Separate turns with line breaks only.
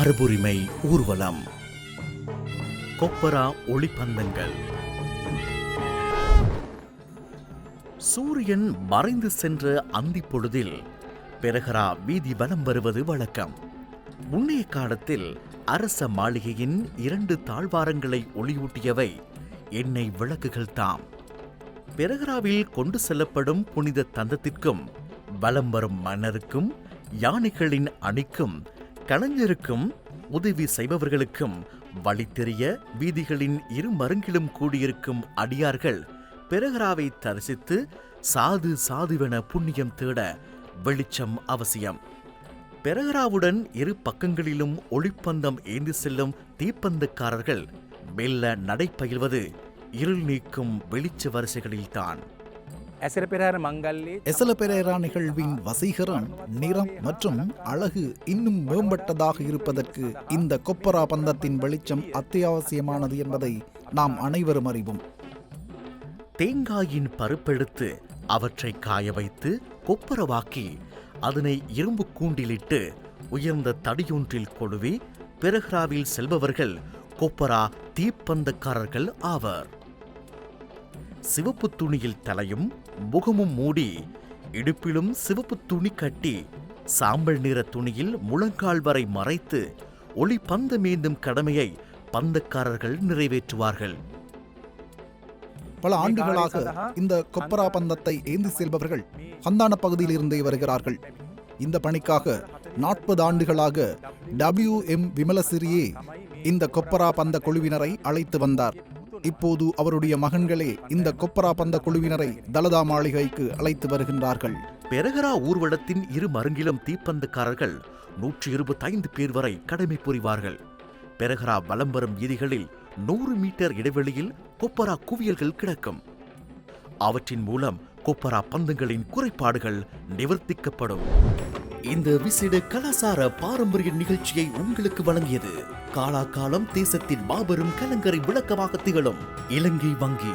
மரபுரிமை ஊர்வலம். கொப்பரா ஒளிப்பந்தங்கள். சூரியன் மறைந்து சென்ற அந்தி பொழுதில் பெரகரா வீதி வலம் வருவது வழக்கம். முன்னைய காலத்தில் அரச மாளிகையின் இரண்டு தாழ்வாரங்களை ஒளியூட்டியவை எண்ணெய் விளக்குகள் தாம் பெரகராவில் கொண்டு செல்லப்படும் புனித தந்தத்திற்கும் வலம் வரும் மன்னருக்கும் யானைகளின் அணிக்கும் கலைஞருக்கும் உதவி செய்பவர்களுக்கும் வழி தெரிய வீதிகளின் இரு மருங்கிலும் கூடியிருக்கும் அடியார்கள் பெருகராவை தரிசித்து சாது சாதுவென புண்ணியம் தேட வெளிச்சம் அவசியம். பெரகராவுடன் இரு பக்கங்களிலும் ஒளிப்பந்தம் ஏந்தி செல்லும் தீப்பந்தக்காரர்கள் மெல்ல நடைபயில்வது இருள் நீக்கும் வெளிச்ச வரிசைகளில்தான்.
எசல பெரேரா நிகழ்வின் வசீகரம் நிறம் மற்றும் அழகு இன்னும் மேம்பட்டதாக இருப்பதற்கு இந்த கொப்பரா பந்தத்தின் வெளிச்சம் அத்தியாவசியமானது என்பதை நாம் அனைவரும் அறிவோம்.
தேங்காயின் பருப்பெடுத்து அவற்றை காய வைத்து கொப்பரவாக்கி அதனை இரும்பு கூண்டிலிட்டு உயர்ந்த தடியொன்றில் கொழுவி பெரஹ்ராவில் செல்பவர்கள் கொப்பரா தீப்பந்தக்காரர்கள் ஆவர். சிவப்பு துணியில் தலையும் முகமும் மூடி இடுப்பிலும் சிவப்பு துணி கட்டி சாம்பல் நிற துணியில் முழங்கால் வரை மறைத்து ஒளி பந்தமேந்தும் கடமையை பந்தக்காரர்கள் நிறைவேற்றுவார்கள்.
பல ஆண்டுகளாக இந்த கொப்பரா பந்தத்தை ஏந்தி செல்பவர்கள் ஹந்தான பகுதியில் இருந்தே வருகிறார்கள். இந்த பணிக்காக நாற்பது ஆண்டுகளாக டபிள்யூ எம் விமலசிறியே இந்த கொப்பரா பந்த குழுவினரை அழைத்து வந்தார். இப்போது அவருடைய மகன்களே இந்த கொப்பரா பந்த குழுவினரை தலதா மாளிகைக்கு அழைத்து வருகின்றார்கள்.
பெரகரா ஊர்வலத்தின் இரு மருங்கிலும் தீப்பந்தக்காரர்கள் நூற்றி இருபத்தைந்து பேர் வரை கடமை புரிவார்கள். பெரகரா வலம் வரும் வீதிகளில் நூறு மீட்டர் இடைவெளியில் கொப்பரா குவியல்கள் கிடக்கும். அவற்றின் மூலம் கொப்பரா பந்தங்களின் குறைபாடுகள் நிவர்த்திக்கப்படும். இந்த விசிட கலாசார பாரம்பரிய நிகழ்ச்சியை உங்களுக்கு வழங்கியது. காலாகாலம் தேசத்தின் மாபெரும் கலங்கரை விளக்கமாக திகழும் இலங்கை வங்கி.